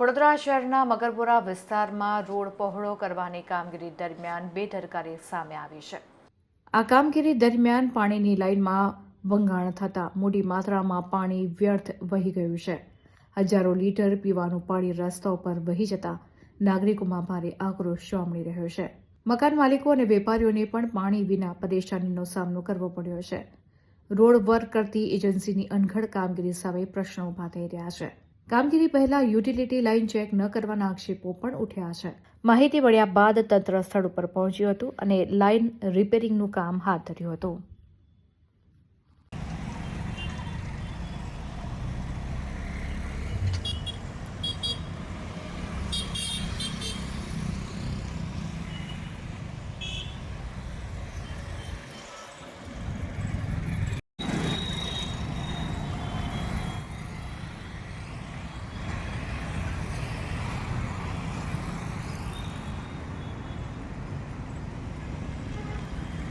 વડોદરા શહેરના મગરપુરા વિસ્તારમાં રોડ પહોળો કરવાની કામગીરી દરમિયાન બેદરકારી સામે આવી છે. આ કામગીરી દરમિયાન પાણીની લાઇનમાં વંગાણ થતાં મોટી માત્રામાં પાણી વ્યર્થ વહી ગયું છે. હજારો લીટર પીવાનું પાણી રસ્તા ઉપર વહી જતા નાગરિકોમાં ભારે આક્રોશ જોવા રહ્યો છે. મકાન માલિકો અને વેપારીઓને પણ પાણી વિના પરેશાનીનો સામનો કરવો પડ્યો છે. રોડ વર્ક કરતી એજન્સીની અનઘડ કામગીરી સામે પ્રશ્નો ઊભા થઈ રહ્યા છે. કામગીરી પહેલા યુટિલિટી લાઇન ચેક ન કરવાના આક્ષેપો પણ ઉઠ્યા છે. માહિતી મળ્યા બાદ તંત્ર સ્થળ ઉપર પહોંચ્યું હતું અને લાઇન રિપેરિંગનું કામ હાથ ધર્યું હતું.